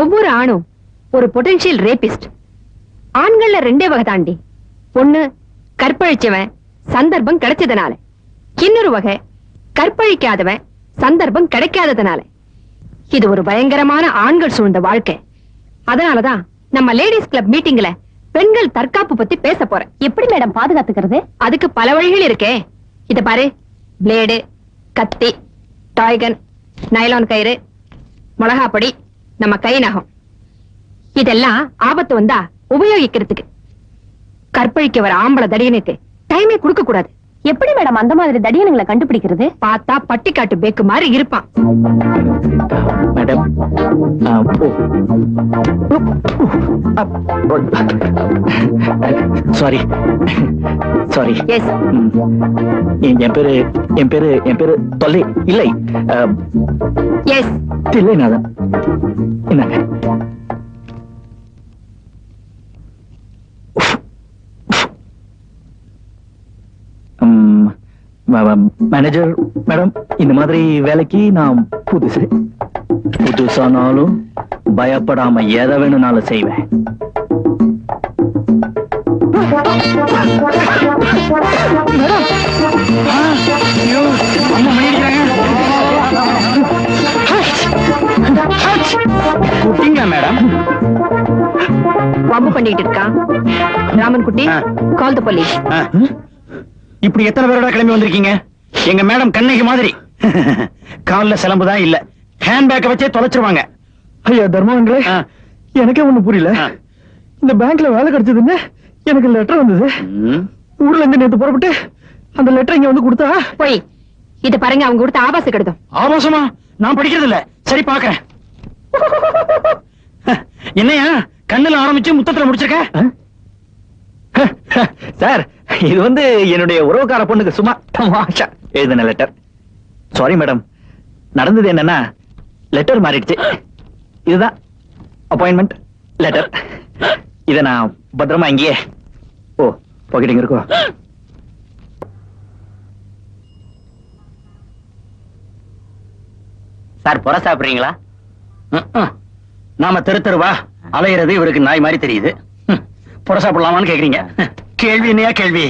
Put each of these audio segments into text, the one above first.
ஒவ்வொரு ஆணும் ஒரு பொட்டன்ஷியல் ரேபிஸ்ட் ஆண்கள்ல ரெண்டே வகை தாண்டி. ஒண்ணு கற்பழிச்சவன் சந்தர்ப்பம் கிடைச்சதுனால. இன்னொரு வகை கற்பழிக்காதவன் சந்தர்ப்பம் கிடைக்காததுனால. இது ஒரு பயங்கரமான ஆண்கள் சூழ்ந்த வாழ்க்கை. அதனாலதான் நம்ம லேடிஸ் கிளப் மீட்டிங்ல பெண்கள் தற்காப்பு பத்தி பேச போறேன். எப்படி மேடம் பாதுகாத்துக்கிறது? அதுக்கு பல வழிகள் இருக்கே. இத பாரு. பிளேடு கத்தி டாய்கன் நைலான் கயிறு மிளகாப்பொடி நம்ம கை நகம் இதெல்லாம் ஆபத்து வந்தா உபயோகிக்கிறதுக்கு. கற்பழிக்க வர ஆம்பளை தடியனுக்கு டைமே கொடுக்க கூடாது. எப்படி மேடம் அந்த மாதிரி தடியனுங்களை கண்டுபிடிக்கிறது? பார்த்தா பட்டிக்காட்டு பேக்கு மாதிரி இருப்பான். மேடம் சாரி சாரி எஸ் என் பேரு என் பேரு என் பேரு தொல்லை இல்லை. தில்லைநாதன். என்னங்க? மேனேஜர் மேடம் இந்த மாதிரி வேலைக்கு நான் புதுசு. புதுசானாலும் பயப்படாம எதை வேணும்னாலும் செய்வேன். குட்டிங்களா மேடம் வம்பு பண்ணிட்டு இருக்கான் ராமன் குட்டி. கால் த போலீஸ் இப்படி எத்தனை பேரோட கிளம்பி வந்திருக்கீங்க? எங்க மேடம் கண்ணகி மாதிரி. கால்ல சிலம்பு தான் இல்ல. ஹேண்ட்பேக்கை வச்சே தொலைச்சிருவாங்க. ஐயா தர்மாங்களே ஆ. எனக்கே ஒண்ணு புரியல. இந்த பேங்க்ல வேலை கிடைச்சதுன்னு எனக்கு லெட்டர் வந்தது. ஊர்ல இருந்து நேத்து புறப்பட்டு அந்த லெட்டர் இங்க வந்து கொடுத்தா? போய் இத பாருங்க அவங்க கொடுத்த ஆபாச கடிதம். ஆபாசமா? நான் படிக்கிறது இல்ல சரி பாக்குறேன். என்னையா கண்ணுல ஆரம்பிச்சு முத்தத்துல முடிச்சிருக்க? சார் இது வந்து என்னுடைய உறவுக்கார பொண்ணுக்கு சும்மா தமாஷா எழுதின லெட்டர் சாரி மேடம் நடந்தது என்னன்னா லெட்டர் மாறிடுச்சு. இதுதான் அப்பாயின்மெண்ட் லெட்டர் இத நான் பத்திரமா இங்கேயே ஓ பாக்கெட்டிங் இருக்கோ. சார் புற சாப்பிடுறீங்களா? நாம தெரு தெருவா அலையிறது இவருக்கு நாய் மாதிரி தெரியுது. புற சாப்பிடலாமான்னு கேக்குறீங்க. கேள்வி என்னையா கேள்வி?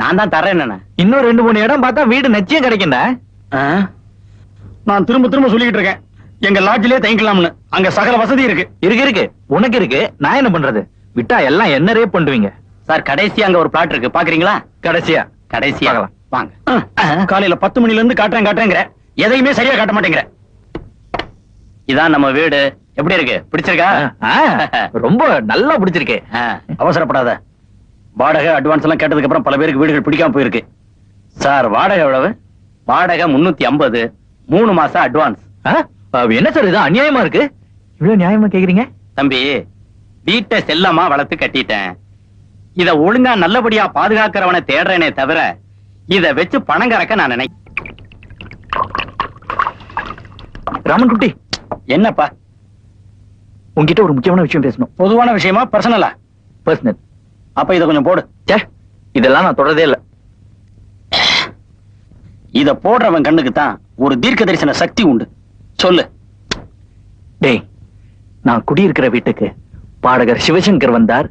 நான் தான் தரேன் இன்னும் ரெண்டு மூணு இடம் பார்த்தா வீடு நிச்சயம் கிடைக்கும்டா. நான் திரும்ப திரும்ப சொல்லிக்கிட்டு இருக்கேன். எங்க லாட்ஜிலே தங்கிக்கலாம்னு அங்க சகல வசதி இருக்கு. இருக்கு இருக்கு. உனக்கு இருக்கு. நான் என்ன பண்றது? விட்டா எல்லாம் என்ன ரேப் பண்ணுவீங்க? சார் கடைசியா அங்க ஒரு பிளாட் இருக்கு. பாக்குறீங்களா? கடைசியா? கடைசியா. வாங்க. காலையில பத்து மணில இருந்து காட்டுறேன் காட்டுறேங்கிற. எதையுமே சரியா காட்ட மாட்டேங்கிற. இதான் நம்ம வீடு. எப்படி இருக்கு? பிடிச்சிருக்கா? ரொம்ப நல்லா பிடிச்சிருக்கு. அவசரப்படாத. வாடகை அட்வான்ஸ் எல்லாம் கேட்டதுக்கு அப்புறம் பல பேருக்கு வீடுகள் பிடிக்காம போயிருக்கு. சார் வாடகை எவ்வளவு? வாடகை முன்னூத்தி ஐம்பது. மூணு மாசம் அட்வான்ஸ் என்ன சார் இது? அநியாயமா இருக்கு? இவ்வளவு நியாயமா கேக்குறீங்க? தம்பி வீட்டை செல்லமா வளர்த்து கட்டிட்டேன். இத ஒழுங்கா நல்லபடியா பாதுகாக்கிறவனை தேடுறேனே தவிர இத வச்சு பணம் கறக்க நான் நினை ராமன் குட்டி. என்னப்பா? உன்கிட்ட ஒரு முக்கியமான விஷயம் பேசணும். பொதுவான விஷயமா? பர்சனலா பர்சனல் அப்ப இத கொஞ்சம் போடு. சே இதெல்லாம் நான் தொடரதே இல்ல. இத போடுறவன் கண்ணுக்கு தான் ஒரு தீர்க்க தரிசன சக்தி உண்டு. சொல்லு. டேய் நான் குடியிருக்கிற வீட்டுக்கு பாடகர் சிவசங்கர் வந்தார்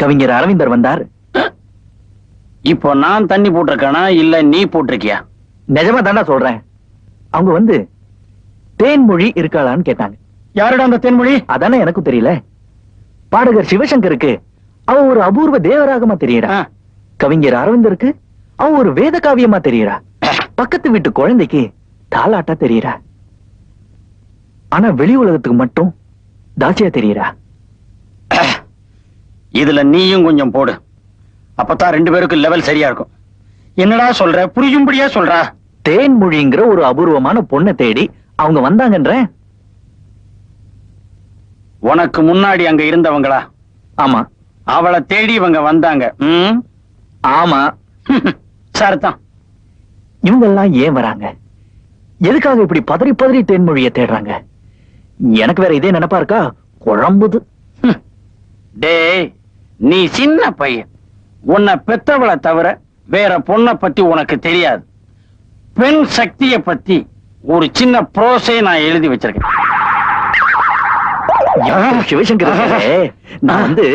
கவிஞர் அரவிந்தர் வந்தார். இப்போ நான் தண்ணி போட்டிருக்கேனா? இல்ல நீ போட்டிருக்கியா? நிஜமா தாண்டா சொல்றேன். அவங்க வந்து தேன்மொழி இருக்காளான்னு கேட்டாங்க. யாருடா அந்த தென்மொழி? அதானே எனக்கு தெரியல. பாடகர் சிவசங்கருக்கு அவ ஒரு அபூர்வ தேவராகமா தெரியறா. ஆ. கவிஞர் அரவிந்தருக்கு அவ ஒரு வேத காவியமா தெரியறா. பக்கத்து வீட்டு குழந்தைக்கு தாலாட்டா தெரியறா. ஆனா வெளி உலகத்துக்கு மட்டும் தாசியா தெரியறா. இதுல நீயும் கொஞ்சம் போடு. அப்பதான் ரெண்டு பேருக்கு லெவல் சரியா இருக்கும். என்னடா சொல்ற? புரியும்படியா சொல்றா? தேன்மொழிங்கிற ஒரு அபூர்வமான பொண்ணை தேடி அவங்க வந்தாங்கன்ற உனக்கு முன்னாடி அங்க இருந்தவங்களா? ஆமா. அவளை தேடி இவங்க வந்தாங்க. ம்? ஆமா. சரிதான். இவங்க எல்லாம் ஏன் வராங்க? எதுக்காக இப்படி பதறி பதறி தேன்மொழியை தேடுறாங்க? எனக்கு வேற இதே நினைப்பா இருக்கா? குழம்புது. டேய் நீ சின்ன பையன். உன்னை பெத்தவளை தவிர வேற பொண்ணை பத்தி உனக்கு தெரியாது. பெண் சக்திய பத்தி ஒரு சின்ன ப்ரோஸே நான் எழுதி வச்சிருக்கேன். சிவசங்கர் நான் வந்து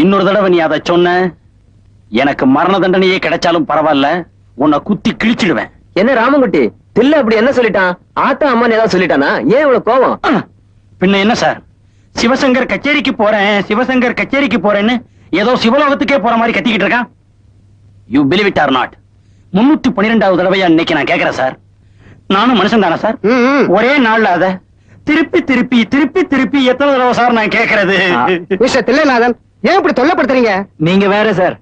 இன்னொரு தடவை நீ அதை சொன்ன எனக்கு மரண தண்டனையே கிடைச்சாலும் பரவாயில்ல உன்னை குத்தி கிழிச்சிடுவேன். என்ன ராமங்குட்டி தில்ல அப்படி என்ன சொல்லிட்டான்? ஆத்தா அம்மான்னு ஏதாவது சொல்லிட்டானா? ஏன் இவ்வளவு கோவம்? பின்ன என்ன சார்? சிவசங்கர் கச்சேரிக்கு போறேன் சிவசங்கர் கச்சேரிக்கு போறேன்னு ஏதோ சிவலோகத்துக்கே போற மாதிரி கத்திக்கிட்டு இருக்கான். You believe it or not முன்னூத்தி பன்னிரெண்டாவது தடவையா இன்னைக்கு நான் கேக்குறேன் சார். நானும் மனுஷன் தானே சார். ஒரே நாள்ல அத திருப்பி திருப்பி திருப்பி திருப்பி எத்தனை தடவை சார் நான் கேக்குறது ஆ. மிஸ்டர் தில்லைநாதன் ஏன் இப்படி தொல்லப்படுத்துறீங்க? நீங்க வேற சார்.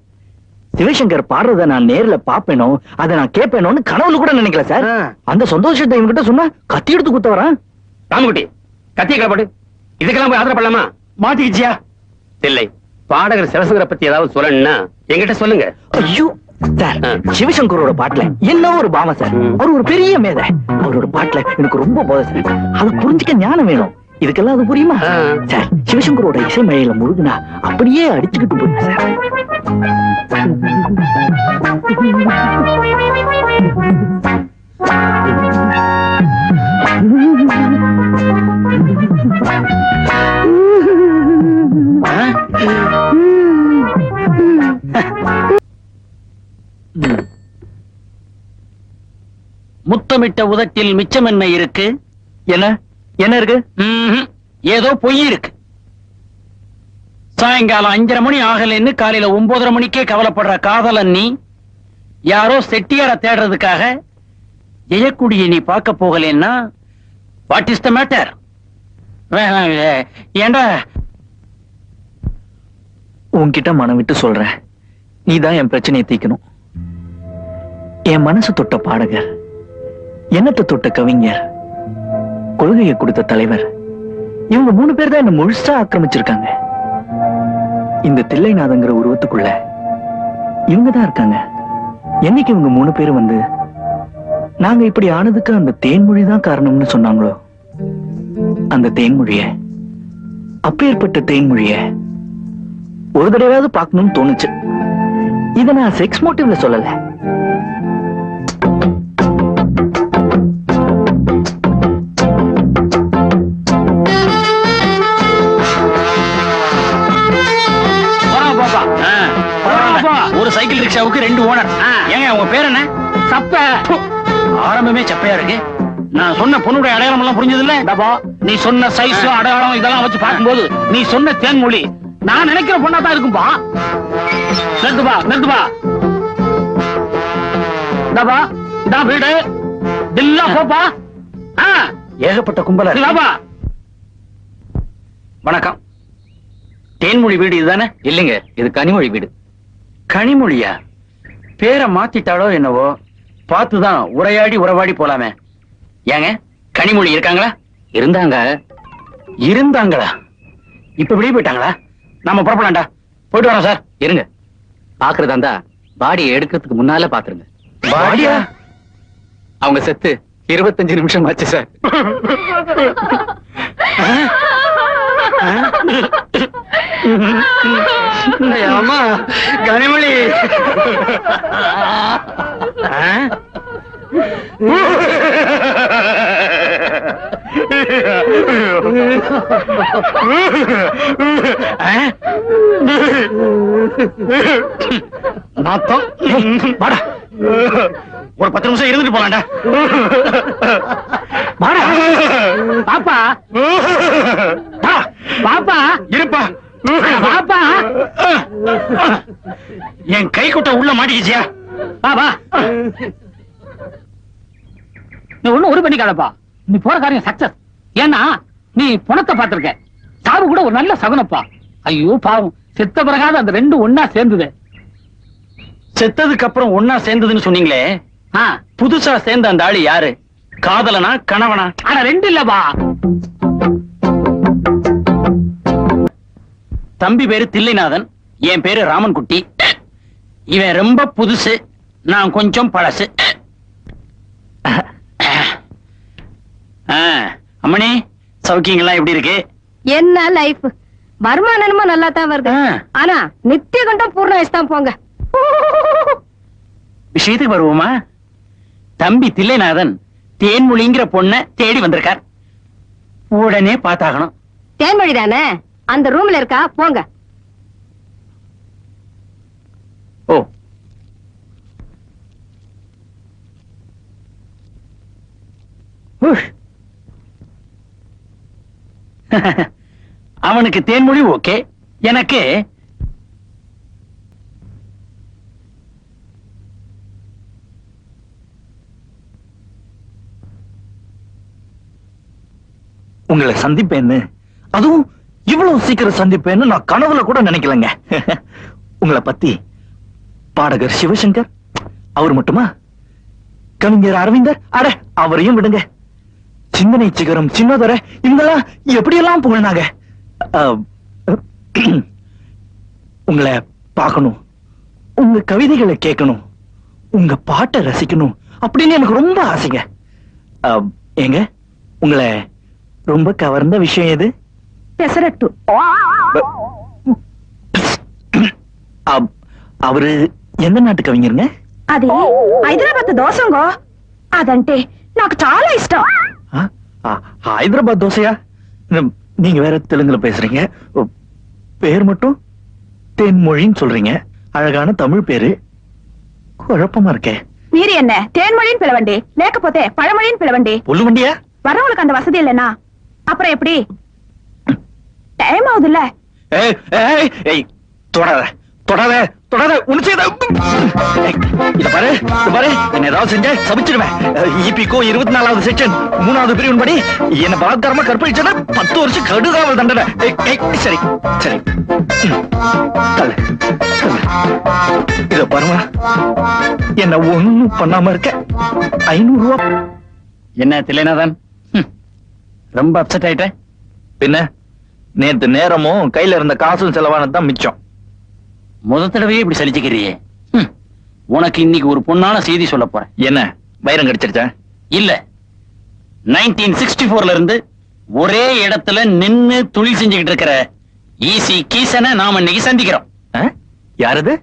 சிவசங்கர் பாடுறத நான் நேர்ல பாப்பேனோ அதை நான் கேட்பேனோன்னு கனவுல கூட நினைக்கல சார். அந்த சந்தோஷத்தை இவன்கிட்ட சொன்னா கத்தி எடுத்து குத்த வரான். ராமகுட்டி கத்திய கிளப்படு இதுக்கெல்லாம் போய் ஆதரப்படலாமா மாட்டிக்கிச்சியா? இல்லை பாடகர் சிவசங்கரை பத்தி ஏதாவது சொல்லணும்னா என்கிட்ட சொல்லுங்க. ஐயோ சார். சிவசங்கரோட பாட்டுல என்ன ஒரு பாவம் சார். அவர் ஒரு பெரிய மேதை அவரோட பாட்டுல எனக்கு ரொம்ப போதை சார் அதை புரிஞ்சுக்க ஞானம் வேணும் இதுக்கெல்லாம் அது புரியுமா. சார் சிவசங்கரோட இசை மழையில முழுகுனா அப்படியே அடிச்சுக்கிட்டு போயிடும் சார் ம். முத்தமிட்ட உதட்டில் மிச்சம் என்ன இருக்கு? என்ன? என்ன இருக்கு. ஏதோ பொய் இருக்கு. சாயங்காலம் அஞ்சரை மணி ஆகலைன்னு காலையில ஒன்பதரை மணிக்கே கவலைப்படுற காதலன் நீ யாரோ செட்டியார தேடுறதுக்காக ஜெயக்குடியை நீ பார்க்க போகலன்னா வாட் இஸ் த மேட்டர் ஏண்டா? உன்கிட்ட மனம் விட்டு சொல்றேன். நீதான் என் பிரச்சனையை தீக்கணும். என் மனசு தொட்ட பாடகர். என்னத்தை தொட்ட கவிஞர்? கொள்கையை கொடுத்த தலைவர். இவங்க மூணு பேர் தான் என்ன முழுசா ஆக்கிரமிச்சிருக்காங்க. இந்த தில்லைநாதங்கிற உருவத்துக்குள்ள இவங்க தான் இருக்காங்க. என்னைக்கு இவங்க மூணு பேரும் வந்து நாங்க இப்படி ஆனதுக்கு அந்த தேன்மொழி தான் காரணம்னு சொன்னாங்களோ? அந்த தேன்மொழிய அப்பேற்பட்ட தேன்மொழிய ஒரு தடவையாவது பார்க்கணும்னு தோணுச்சு. இத நான் செக்ஸ் மோட்டிவ்ல சொல்லல. சைக்கிள் ரிக்ஷாவுக்கு ரெண்டு ஓனர். ஏங்க உங்க பேர் என்ன? சப்ப. ஆரம்பமே சப்பையா இருக்கு. நான் சொன்ன பொண்ணுடைய அடையாளம் எல்லாம் புரிஞ்சது இல்ல டபா. நீ சொன்ன சைஸ் அடையாளம் இதெல்லாம் வச்சு பார்க்கும்போது நீ சொன்ன தேன்மொழி. நான் நினைக்கிற பொண்ணா தான் இருக்கும்பா. நிறுத்துப்பா நிறுத்துப்பா. டபா இதான் வீடு. தில்லா போப்பா. ஏகப்பட்ட கும்பல. வணக்கம். தேன்மொழி வீடு இதுதானே? இல்லைங்க இது கனிமொழி வீடு. கனிமொழியா? பேரை மாத்திட்டாளோ என்னவோ? பார்த்துதான் உரையாடி உறவாடி போலாமே. ஏங்க கனிமொழி இருக்காங்களா? இருந்தாங்க. இருந்தாங்களா? இப்ப வெளியே போயிட்டாங்களா? நாம புறப்படலாம்டா. போயிட்டு வரோம் சார். இருங்க. பாக்குறதா இருந்தா பாடியை எடுக்கிறதுக்கு முன்னால பாத்துருங்க. பாடியா? அவங்க செத்து இருபத்தஞ்சு நிமிஷம் ஆச்சு சார். அம்மா கனிமொழி. நாத்தம்? வாடா. ஒரு பத்து நிமிஷம் இருந்துட்டு போலாம்டா. வாடா. பாப்பா. பாப்பா. இருப்பா. பாப்பா. என் கை குட்ட உள்ள மாட்டிக்கிச்சியா? வா நீ ஒண்ணும் ஒரு பண்ணிக்காதப்பா நீ போற காரியம் சக்சஸ் ஏன்னா நீ பணத்தை பார்த்திருக்க. சாவு கூட ஒரு நல்ல சகுனப்பா. ஐயோ பாவம். செத்த பிறகாத அந்த ரெண்டு ஒன்னா சேர்ந்தது. செத்ததுக்கு அப்புறம் ஒன்னா சேர்ந்ததுன்னு சொன்னீங்களே. புதுசா சேர்ந்த அந்த ஆளு யாரு? காதலனா கணவனா? ஆனா ரெண்டு இல்லப்பா. தம்பி பேரு தில்லைநாதன் என் பேரு ராமன்குட்டி. இவன் ரொம்ப புதுசு நான் கொஞ்சம் பழசு. ஆ, அம்மணி சௌக்கியங்கள்லாம் எப்படி இருக்கு? என்ன லைஃப் வருமானமா நல்லா தான் வருது. ஆனா நித்திய கண்டம் பூர்ண வயசு தான் போங்க. விஷயத்துக்கு வருவோமா? தம்பி தில்லைநாதன் தேன்மொழிங்கிற பொண்ண தேடி வந்திருக்கார். உடனே பார்த்தாகணும். தேன்மொழி தானே அந்த ரூம்ல இருக்கா? போங்க. ஓ. அவனுக்கு தேன்மொழி ஓகே. எனக்கு உங்களை சந்திப்பேன்னு. அதுவும் இவ்வளவு சீக்கிரம் சந்திப்பேன்னு நான் கனவுல கூட நினைக்கலங்க. உங்களை பத்தி பாடகர் சிவசங்கர் அவர் மட்டுமா? கவிஞர் அரவிந்தர் அட அவரையும் விடுங்க. சிந்தனை சிகரம் சின்னதர இவங்கெல்லாம் எப்படியெல்லாம் புகழ்னாங்க அஹ், உங்களை பார்க்கணும். உங்க கவிதைகளை கேட்கணும். உங்க பாட்டை ரசிக்கணும் அப்படின்னு எனக்கு ரொம்ப ஆசைங்க. அஹ், ஏங்க உங்களை ரொம்ப கவர்ந்த விஷயம் எது? పెసరట్టు அவரு எந்த நாட்டு கவிஞருங்க? అది హైదరాబాద్ దోసంగో అదంటే నాకు చాలా ఇష్టం ஹைதராபாத் தோசையா? நீங்க வேற தெலுங்குல பேசுறீங்க. பேர் மட்டும் தேன்மொழின்னு சொல்றீங்க. அழகான தமிழ் பேரு. குழப்பமா இருக்கே. మీరు என்ன? தேன்மொழின்னு పిలవండి లేకపోతే పళమొழிని పిలవండి ఒళ్ళు வண்டியா வரவங்களுக்கு அந்த வசதி இல்லைனா அப்புறம் எப்படி? டைம் ஆகுதுல்ல? ஏய், ஏய், ஏய், தொடாத தொடாத தொடாத ஏய், இத பாரு இத பாரு. என்ன ஏதாவது செஞ்ச சபிச்சிடுவேன். இபிகோ இருபத்தி நாலாவது செக்ஷன் மூணாவது பிரிவின் படி. என்ன பலாத்காரமா கற்பழிச்சா பத்து வருஷம் கடுகாவல் தண்டனை. சரி சரி. ம், தள்ளு, தள்ளு. இத பாருமா. என்ன ஒண்ணும் பண்ணாம இருக்க. ஐநூறு ரூபா என்ன தில்லைநாதன். ரொம்ப அப்செட் ஆயிட்ட பின்ன? நேத்து நேரமும் கையில இருந்த காசும் செலவானது தான் மிச்சம். முத தடவையே இப்படி சலிச்சுக்கிறியே. ஹம். உனக்கு இன்னைக்கு ஒரு பொண்ணான செய்தி சொல்ல போறேன். என்ன? வைரம் கிடைச்சிருச்சா? இல்ல. 1964 சிக்ஸ்டி போர்ல இருந்து ஒரே இடத்துல நின்னு தொழில் செஞ்சுக்கிட்டு இருக்கிற ஈசி கீசனை நாம இன்னைக்கு சந்திக்கிறோம். ஆ? யாரது?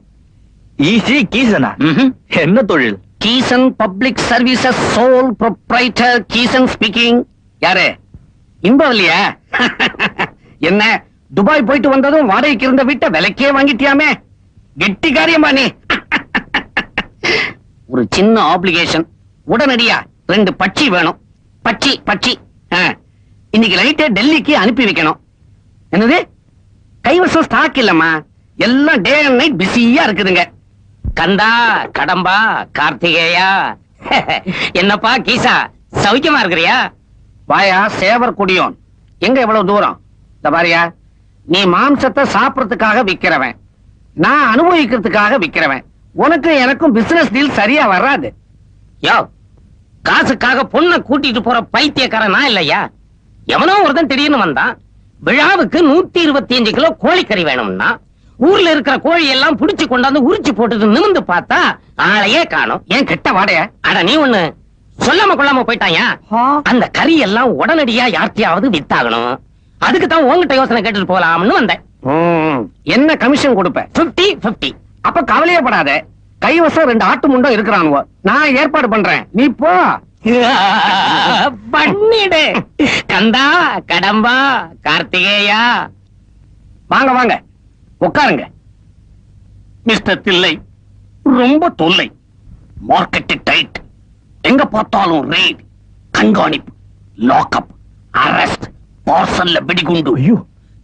ஈசி கீசனா? ம்ஹும். என்ன தொழில்? கீசன் public services sole proprietor கீசன் speaking. யாரு? இன்பம் இல்லையா? என்ன துபாய் போயிட்டு வந்ததும் வாடகைக்கு இருந்த வீட்டை விலைக்கே வாங்கிட்டியாமே? கெட்டி காரியமா நீ ஒரு சின்ன ஆப்ளிகேஷன் உடனடியா ரெண்டு பட்சி வேணும். பட்சி பட்சி. ஆ. இன்னைக்கு நைட்டே டெல்லிக்கு அனுப்பி வைக்கணும். என்னது? கைவசம் ஸ்டாக் இல்லம்மா. எல்லாம் டே அண்ட் நைட் பிஸியா இருக்குதுங்க. கந்தா கடம்பா கார்த்திகேயா. என்னப்பா கீசா? சௌக்கியமா இருக்கிறியா? வாயா சேவர் குடியோன் எங்க எவ்வளவு தூரம்? இந்த பாரியா நீ மாம்சத்தை சாப்பிடறதுக்காக விக்கிறவன். நான் அனுபவிக்கிறதுக்காக விக்கிறவன். உனக்கு எனக்கும் பிசினஸ் டீல் சரியா வராது. யோ காசுக்காக பொண்ணை கூட்டிட்டு போற பைத்தியக்காரன் நான் இல்லையா? எவனோ ஒருத்தன் திடீர்னு வந்தான். விழாவுக்கு நூத்தி இருபத்தி அஞ்சு கிலோ கோழிக்கறி வேணும்னா ஊர்ல இருக்கிற கோழி எல்லாம் புடிச்சு கொண்டாந்து உரிச்சு போட்டுட்டு நிமிந்து பார்த்தா ஆளையே காணும். ஏன் கெட்ட வாடைய? அட நீ ஒண்ணு சொல்லாம கொள்ளாம போயிட்டாயா? அந்த கறி எல்லாம் உடனடியா யார்த்தையாவது வித்தாகணும். அதுக்கு தான் உங்ககிட்ட யோசனை கேட்டுட்டு போலாம்னு வந்தேன். என்ன கமிஷன் கொடுப்ப? 50 50 அப்ப கவலையே படாத. கைவசம் ரெண்டு ஆட்டு முண்டம் இருக்கிறானுவோ. நான் ஏற்பாடு பண்றேன். நீ போ. பண்ணிடு. கந்தா கடம்பா கார்த்திகேயா. வாங்க வாங்க. உட்காருங்க. மிஸ்டர் தில்லை ரொம்ப தொல்லை. மார்க்கெட் டைட் எங்க பார்த்தாலும் ரெய்ட் கண்காணிப்பு லாக்அப் அரெஸ்ட் பார்சல்ல வெடிகுண்டு. ஐயோ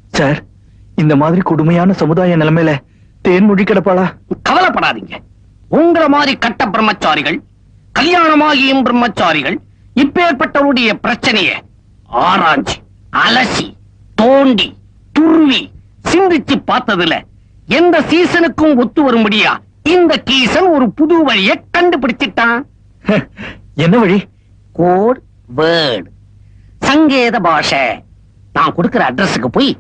சார் இந்த மாதிரி கொடுமையான சமுதாய நிலைமையில தேன்மொழி கிடப்பாளா? கவலைப்படாதீங்க. உங்கள மாதிரி கட்ட பிரம்மச்சாரிகள் கல்யாணமாகியும் பிரம்மச்சாரிகள் இப்பேற்பட்டவருடைய பிரச்சனைய ஆராய்ச்சி அலசி தோண்டி துருவி சிந்திச்சு பார்த்ததுல எந்த சீசனுக்கும் ஒத்து வரும்படியா இந்த கீசன் ஒரு புது வழியை கண்டுபிடிச்சிட்டான். என்ன வழி? கோட் வேர்ட் சங்கேத பாஷை. நான் கொடுக்கிற அட்ரஸுக்கு போய்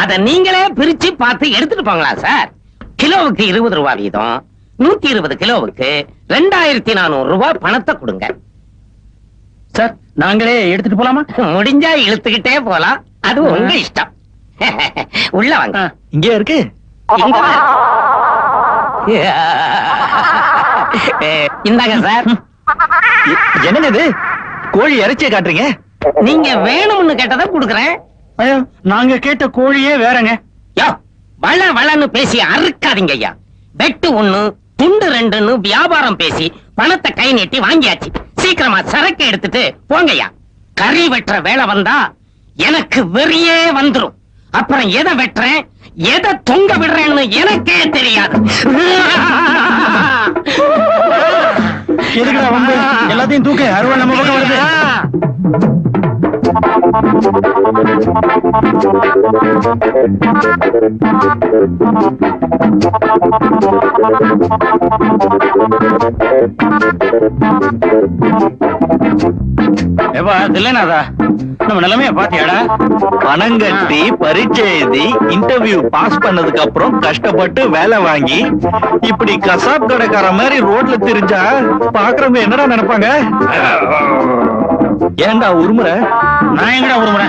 அத நீங்களே பிரிச்சு பார்த்து எடுத்துட்டு போங்களா சார்? கிலோவுக்கு இருபது ரூபாய் வீதம் நூத்தி இருபது கிலோவுக்கு ரெண்டாயிரத்தி நானூறு ரூபாய் பணத்தை கொடுங்க. சார் நாங்களே எடுத்துட்டு போலாமா? முடிஞ்சா இழுத்துக்கிட்டே போலாம். அது உங்க இஷ்டம். உள்ள வாங்க. இங்கே இருக்கு. இந்தாங்க சார். என்னங்க இது கோழி இறைச்சியை காட்டுறீங்க? நீங்க வேணும்னு கேட்டதை கொடுக்குறேன். ஐயா நாங்க கேட்ட கோழியே வேறங்க. யோ வள வளன்னு பேசி அறுக்காதீங்க ஐயா. வெட்டு ஒண்ணு துண்டு ரெண்டுன்னு வியாபாரம் பேசி பணத்தை கை நீட்டி வாங்கியாச்சு. சீக்கிரமா சரக்கு எடுத்துட்டு போங்கய்யா கறி வெட்டுற வேலை வந்தா எனக்கு வெறியே வந்துரும். அப்புறம் எதை வெட்டுறேன்? எதை தொங்க விடுறேன்னு எனக்கே தெரியாது. எதுக்குடா வந்து எல்லாத்தையும் தூக்க? அருவா நம்ம பக்கம் வருது. Thank ஏவா தில்லைனாதா நம்ம நிலைமைய பாத்தியாடா பணம் கட்டி பரீட்சை எழுதி இன்டர்வியூ பாஸ் பண்ணதுக்கு அப்புறம் கஷ்டப்பட்டு வேலை வாங்கி இப்படி கசாப் கடைக்கார மாதிரி ரோட்ல திரிஞ்சா பாக்குறவங்க என்னடா நினைப்பாங்க ஏண்டா உருமுற நான் எங்கடா ஒரு முறை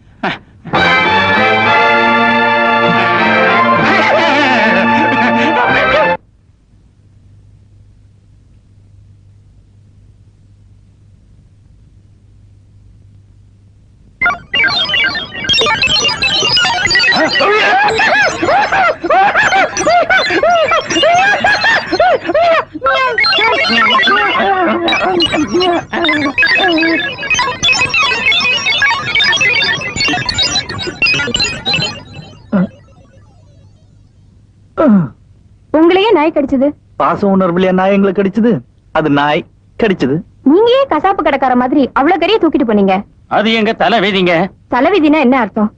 உங்களையே நாய் கடிச்சது? பாச உணர்வுலையா நாய் எங்களுக்கு கடிச்சது? அது நாய் கடிச்சது. நீங்க ஏன் கசாப்பு கடைக்கார மாதிரி அவ்வளவு கறிய தூக்கிட்டு போனீங்க? அது எங்க தலை வேதிங்க. தலைவிதினா என்ன அர்த்தம்?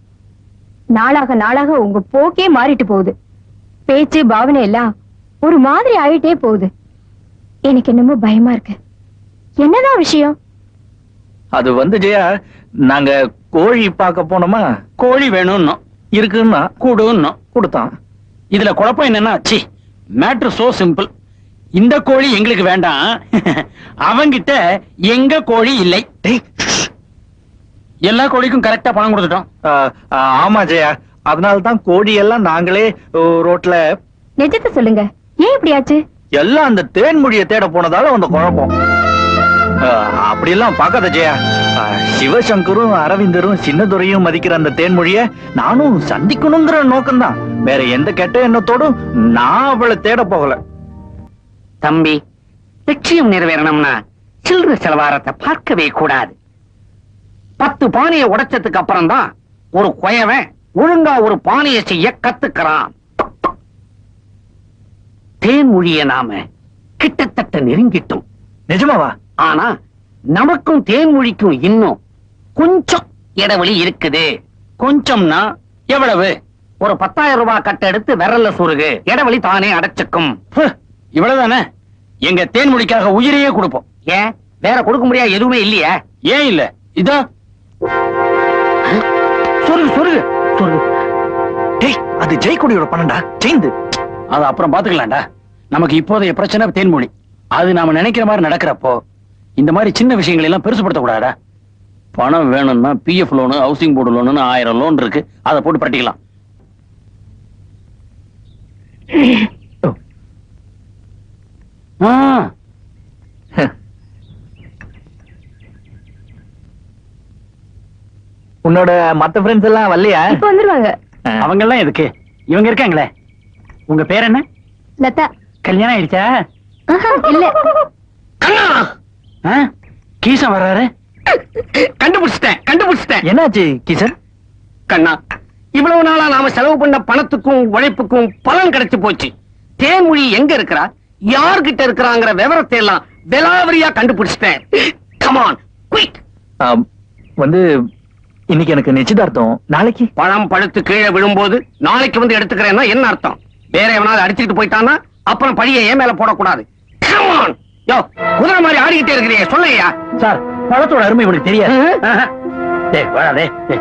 நாளாக நாளாக உங்க போக்கே மாறிட்டு போகுது. பேச்சு பாவனை எல்லாம் ஒரு மாதிரி ஆயிட்டே போகுது. எனக்கு என்னமோ பயமா இருக்கு. என்னதான் விஷயம்? அது வந்து ஜெயா நாங்க கோழி பார்க்க போனோமா? கோழி வேணும்னு இருக்குன்னா கூடுன்னு கொடுத்தான். இதுல குழப்பம் என்னன்னா சி மேட்ரு சோ சிம்பிள் இந்த கோழி எங்களுக்கு வேண்டாம். அவங்கிட்ட எங்க கோழி இல்லை. எல்லா கோழிக்கும் கரெக்டா பணம் கொடுத்துட்டோம். ஆமா ஜெயா. அதனால தான் கோழி எல்லாம் நாங்களே ரோட்ல நிஜத்தை சொல்லுங்க. ஏன் இப்படி ஆச்சு? எல்லாம் அந்த தேன்மொழியை தேட போனதால அந்த குழப்பம். அப்படியெல்லாம் பார்க்காத ஜெயா. சிவசங்கரும் அரவிந்தரும் சின்னதுரையும் மதிக்கிற அந்த தேன்மொழிய நானும் சந்திக்கணுங்கிற நோக்கம்தான். வேற எந்த கெட்ட எண்ணத்தோடும் நான் அவளை தேட போகல. தம்பி லட்சியம் நிறைவேறணும்னா சில்லற செலவாரத்தை பார்க்கவே கூடாது. பத்து பானையை உடைச்சதுக்கு அப்புறம் தான் ஒரு குயவன் ஒழுங்கா ஒரு பானையை செய்ய கத்துக்கிறான். தேன்மொழிய நாம கிட்டத்தட்ட நெருங்கிட்டோம். நிஜமாவா? ஆனா நமக்கும் தேன்மொழிக்கும் இன்னும் கொஞ்சம் இடைவெளி இருக்குது. கொஞ்சம்னா எவ்வளவு? ஒரு பத்தாயிரம் ரூபாய் கட்ட எடுத்து விரல்ல சொருகு. இடைவெளி தானே அடைச்சுக்கும் இவ்வளவுதானே? எங்க தேன்மொழிக்காக உயிரையே கொடுப்போம். ஏன்? வேற கொடுக்க முடியாது எதுவுமே இல்லையா? ஏன் இல்ல? இதோ. சொருகு சொருகு. சொருகு. டேய் அது ஜெயக்கொடியோட பணம்டா. ஜெயந்து. அது அப்புறம் பாத்துக்கலாம்டா. நமக்கு இப்போதைய பிரச்சனை தேன்மொழி அது நாம நினைக்கிற மாதிரி நடக்கிறப்போ இந்த மாதிரி சின்ன விஷயங்களை எல்லாம் பெருசுப்படுத்த கூடாதா பணம் வேணும்னா PF loan housing board loan ஆயிரம் லோன் இருக்கு. அதை போட்டு பட்டிக்கலாம் ஆ, உன்னோட மத்த ஃப்ரெண்ட்ஸ் எல்லாம் வரலையா? இப்ப வந்துருவாங்க. அவங்க எல்லாம் எதுக்கு? இவங்க இருக்காங்களே. உங்க பேர் என்ன? லதா. கல்யாணம் ஆயிடுச்சா? இல்ல? கீசன் வர்றாரு? கண்டுபிடிச்சிட்டேன் கண்டுபிடிச்சிட்டேன். என்னாச்சு கிஷன் கண்ணா இவ்வளவு நாளா நாம செலவு பண்ண பணத்துக்கும் உழைப்புக்கும் பலன் கிடைச்சு போச்சு. தேன்மொழி எங்க இருக்கிறா? யார்கிட்ட இருக்கிறாங்கிற விவரத்தை எல்லாம் விலாவரியா கண்டுபிடிச்சிட்டேன். கமான் குயிக் வந்து இன்னைக்கு எனக்கு நிச்சயதார்த்தம். நாளைக்கு? பழம் பழுத்து கீழே விழும்போது நாளைக்கு வந்து எடுத்துக்கிறேன்னா என்ன அர்த்தம்? வேற எவனாவது அடிச்சுக்கிட்டு போயிட்டான்னா அப்புறம் பழிய ஏன் மேல போடக்கூடாது. On. யோ குதிரை மாதிரி ஆடிக்கிட்டே இருக்கிறீங்க சொல்லையா சார் பழத்தோட அருமை இவனுக்கு தெரியாது.